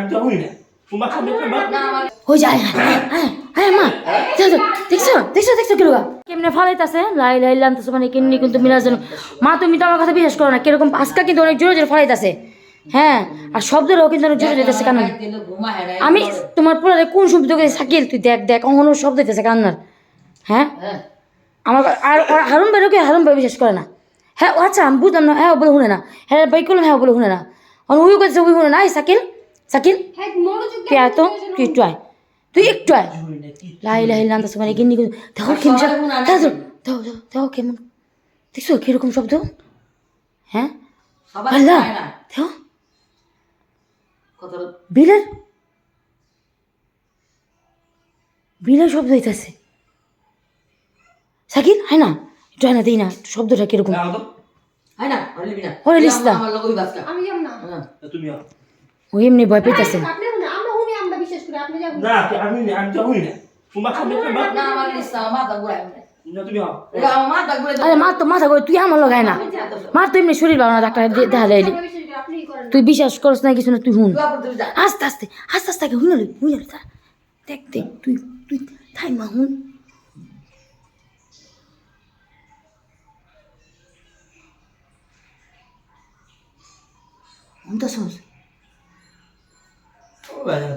আমি তো না তোমার সামনে হয়ে যায় হ্যাঁ হ্যাঁ মা দেখো দেখছ দেখছ দেখছ কীরকম কেমনে ফালাইতাছে? লাই লাই লানতেছে মানে কেমনি কিন্তু মিলার জন্য। মা তুমি তো আমার কথা বিশ্বাস করো না কীরকম আজকা কিন্তু অনেক জোরে জোরে ফালাইতাছে। হ্যাঁ আর শব্দটাও কিন্তু অনেক জোরে যেতেছে কান্নার। আমি তোমার পোলারে কোন শব্দ করে সাকিল তুই দেখ দেখ অহনো শব্দ দিতেছে কান্নার। হ্যাঁ? আমার আর হারুন ভাইকে হারুন ভাই বিশ্বাস করে না। হ্যাঁ আচ্ছা আমি বুঝলাম না হ্যাঁ বলে শুনে না। হ্যাঁ ভাই করলাম হ্যাঁ বলে শুনে না। আর ওই করছে ওই শুনে না এই সাকিল সাকিল? তুই আয় তো তুই একটু আয়। তুই একটু আয়। লাই লাই লান তার মানে গিন্নি। দেখো কেমন দেখো দেখো দেখো দেখো কেমন দেখছ কীরকম শব্দ? হ্যাঁ? আল্লাহ! দেখো। বিলের বিলের শব্দ হইতেছে। সাকিল হয় না। একটু হয় না দিই না। শব্দটা কীরকম? ওরে লিস্তা। আমি যাব না। তুমি আও। ও এমনি ভয় পেতেছে আপনি না আমরা হুনি আমরা বিশ্বাস করি আপনি যাবেন না তো আমি আমি তো হই না। তোমার সামনে খাবার না তুমি আও আরে মা তো মাথা করে তুই আমার লগায় না। মার তো এমনি শরীর ভালো না ডাক্তার দেখা তুই বিশ্বাস করছ না কিছু না তুই হুন। আস্তে আস্তে আস্তে আস্তে আগে হুন হুন দেখ দেখ তুই তুই থাই মা হুন। হুনটা শোন।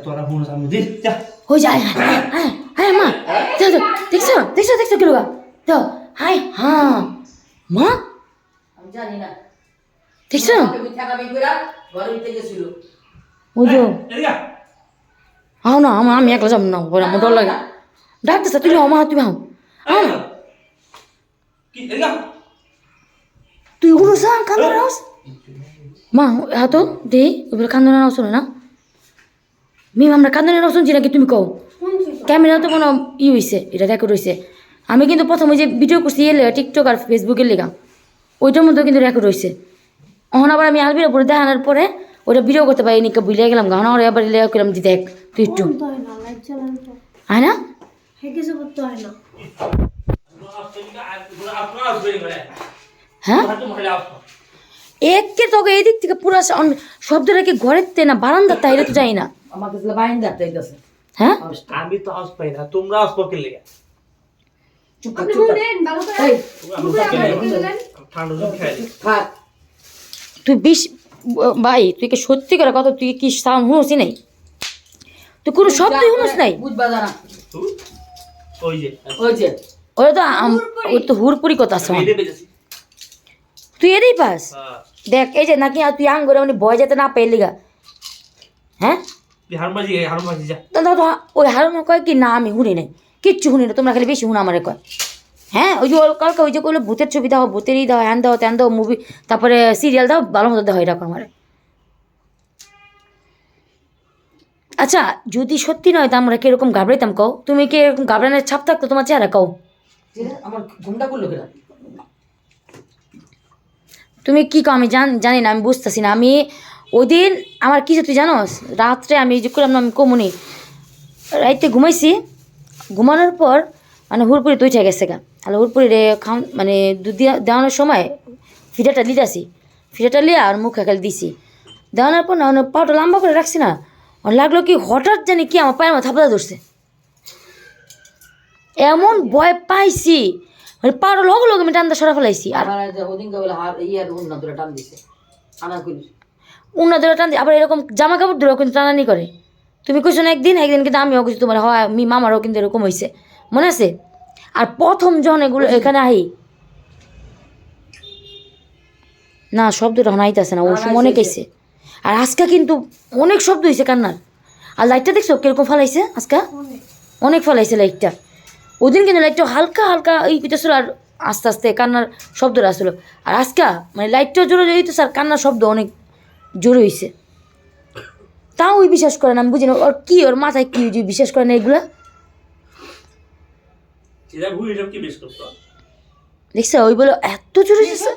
তোরা ফোন সামনে দে যা হয়ে যায় হ্যাঁ হ্যাঁ হ্যাঁ মা দেখো দেখছ দেখছ দেখছ কি লোকা তো হাই হ্যাঁ মা দেখছ ওই তো এদিকে আ। আও না আমার আমি একলা যাব না বলে আমার ডর লাগে স্যার তুমি মা তুমি হাও না। তুই উড়ো সা কান্দনের আওয়াজ মা হ্যাঁ তো দে এবার না মিম, আমরা কান্দনের আওয়াজ শুনছি নাকি তুমি কও? ক্যামেরা তো কোনো ই হয়েছে এটা রেকর্ড হয়েছে আমি কিন্তু প্রথমে যে ভিডিও করছি এলে টিকটক আর ফেসবুকের লেগা। ওইটার মধ্যেও কিন্তু রেকর্ড হয়েছে অহন আবার আমি আলবির উপরে দেখানোর পরে ওটা ভিডিও করতে পারি কে বুঝলে গেলাম গান আর এবার লেগে করলাম যে দেখ, তুই একটু। হয় না? হয়। একে তোকে এদিক থেকে পুরো সাউন্ড শব্দটা কি ঘরের তে না বারান্দার তাইলে তো যাই না। আমাকে তাহলে বাইন হইতেছে হ্যাঁ? আমি তো আস পাই না তোমরা লেগে? চুপ চুপ তুই বিশ ভাই তুই কি সত্যি করে কত তুই কি সাউন্ড শুনছি নাই? তুই কোনো শব্দই শুনস নাই? বুঝবা জানা। ওই যে। ওই যে। ওরা তো আম- ওর তো হুরপুরি কথা আছে তুই এরই পাস হ্যাঁ। দেখ এই যে নাকি আর তুই আং করে মানে ভয় যেতে না পেয়ে গা। হ্যাঁ তুই হারমাজি হারমাজি যা। তো তো ওই হারুন কয় কি না আমি শুনি নাই। কিচ্ছু শুনি না তোমরা খালি বেশি শুনো আমারে কয়। হ্যাঁ ওই যে কালকে ওই যে করল ভূতের ছবি দাও ভূতেরই দাও হ্যান দাও ত্যান দাও মুভি তারপরে সিরিয়াল দাও ভালো মতো দাও এরকম আমারে। আচ্ছা যদি সত্যি নয় তা আমরা কীরকম ঘাবড়াইতাম কও? তুমি কি এরকম ঘাবড়ানোর ছাপ থাকতো তোমার চেহারা কও? আমার ঘুমটা করল কেনা? তুমি কি কও আমি জান জানি না আমি বুঝতেছি না। আমি ওই দিন আমার কিছু তুই জানোস? রাত্রে আমি যে করলাম আমি কমুনি। রাইতে ঘুমাইছি। ঘুমানোর পর মানে হুড়পুরি তুই গেছে গা। তাহলে হুড়পুরি রে খাওয়ান মানে দুধ দেওয়ানোর সময় ফিটাটা লিটাছি ফিটাটা লিয়ে আর মুখে খালি দিছি। দেওয়ানোর পর না মানে পাটা লম্বা করে রাখছি না। আমার লাগল কি হঠাৎ জানি কি আমার পায়ের মধ্যে থাপড়া ধরছে। এমন ভয় পাইছি। মানে পাটা লগে লগে আমি টানতে সরা ফেলাইছি। আর উন্না ধরে টান আবার এরকম জামা কাপড় ধরেও কিন্তু টানানি করে। তুমি কইছো না একদিন একদিন কিন্তু আমিও কিছু তোমার হয় মি মামারও কিন্তু এরকম হয়েছে মনে আছে? আর প্রথম যখন এগুলো এখানে আহি না শব্দটা এখন আইতাছে না সময় অনেক আইছে আর আজকা কিন্তু অনেক শব্দ হয়েছে কান্নার। আর লাইটটা দেখছ? কীরকম ফালাইছে আজকা? অনেক ফালাইছে লাইটটা ওদিন কিন্তু লাইটটা হালকা হালকা এই পিতেছিল আর আস্তে আস্তে কান্নার শব্দটা আসলো আর আজকা মানে লাইটটাও জোরে হইতেছে আর কান্নার শব্দ অনেক জোরে হয়েছে তাও ওই বিশ্বাস করে না আমি বুঝি না ওর কি ওর মাথায় কি যে বিশ্বাস করে না এগুলা? দেখছে ওই বলে এত জোরে হয়েছে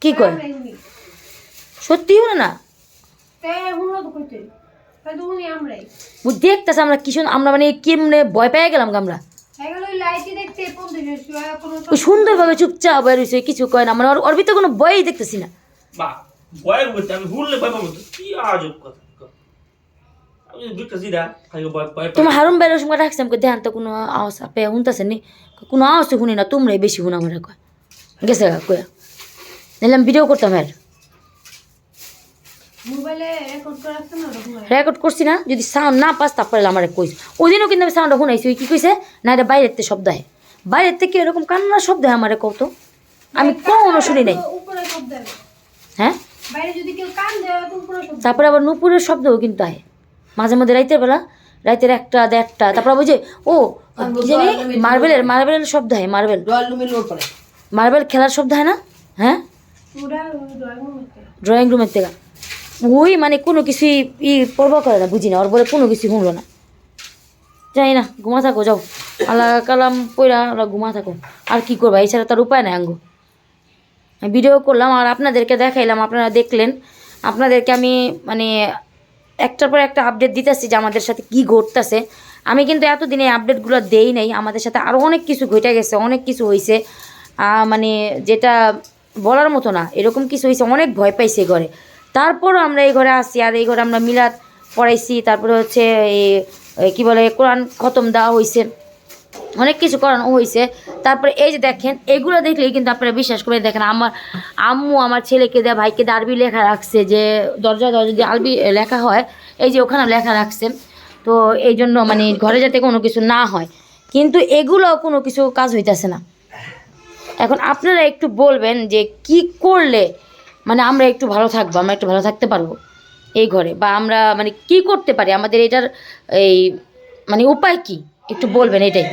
কি কয়? তাই সত্যি হলো না দেখতেছে আমরা কি সুন্দর আমরা মানে কেমনে ভয় পেয়ে গেলাম গা আমরা। ও সুন্দরভাবে চুপচাপ কিছু কয় না। মানে ওর ভিতরে কোনো ভয়ই দেখতেছি না। বা ভয়ের মধ্যে আমি হুললে ভয় পাবো কি আজব কথা তোমার হারুন বাইরের সময় রাখছি আমাকে দেখান তো কোনো আওয়াজ আপে শুনতেছে নি? কোনো আওয়াজ তো শুনি না তোমরাই বেশি শুনো আমার কয়। গেছে কয়া। নিলাম ভিডিও করতাম আর। রেকর্ড করছি না যদি সাউন্ড না পাস তারপরে আমার কইস। ওই দিনও কিন্তু আমি সাউন্ডটা শুনাইছি ওই কি কইছে? না এটা বাইরের থেকে শব্দ হয়। বাইরের থেকে এরকম কান্নার শব্দ হয় আমার কত আমি কোনো শুনি নাই। হ্যাঁ? বাইরে যদি কেউ কান দেয় তো উপরে শব্দ। তারপরে আবার নুপুরের শব্দও কিন্তু হয় মাঝে মধ্যে রাইতের বেলা রাইতের একটা দেড়টা তারপর বুঝে ও কি জানি মার্বেলের মার্বেলের শব্দ হয় মার্বেল। মার্বেল খেলার শব্দ হয় না? হ্যাঁ? ড্রয়িং রুমের থেকে। ওই মানে কোনো কিছুই ই পরবা করে না বুঝি না ওর বলে কোনো কিছু শুনলো না। যাই না ঘুমা থাকো যাও। আল্লাহ কালাম পইরা ওরা ঘুমা থাকো। আর কি করবা এছাড়া তার উপায় নাই আঙ্গু ভিডিও করলাম আর আপনাদেরকে দেখাইলাম, আপনারা দেখলেন। আপনাদেরকে আমি মানে একটার পর একটা আপডেট দিতেছি যে আমাদের সাথে কি ঘটতেছে। আমি কিন্তু এতদিনে আপডেটগুলো দেই নাই, আমাদের সাথে আরও অনেক কিছু ঘটে গেছে, অনেক কিছু হয়েছে মানে যেটা বলার মতো না, এরকম কিছু হয়েছে অনেক ভয় পাইছে এই ঘরে। তারপরও আমরা এই ঘরে আসি আর এই ঘরে আমরা মিলাদ পড়াইছি, তারপরে হচ্ছে এই কি বলে, কোরআন খতম দেওয়া হয়েছে অনেক কিছু করানো হয়েছে তারপরে এই যে দেখেন, এগুলো দেখলেই কিন্তু আপনারা বিশ্বাস করে দেখেন আমার আম্মু আমার ছেলেকে দেয়া, ভাইকে দিয়ে আরবি লেখা রাখছে, যে দরজা দরজা দিয়ে আরবি লেখা হয়, এই যে ওখানে লেখা রাখছে। তো এই জন্য মানে ঘরে যাতে কোনো কিছু না হয়। কিন্তু এগুলো কোনো কিছু কাজ হইতেছে না। এখন আপনারা একটু বলবেন যে কি করলে মানে আমরা একটু ভালো থাকব, আমরা একটু ভালো থাকতে পারব এই ঘরে, বা আমরা মানে কি করতে পারি? আমাদের এটার এই মানে উপায় কি? একটু বলবেন এটাই।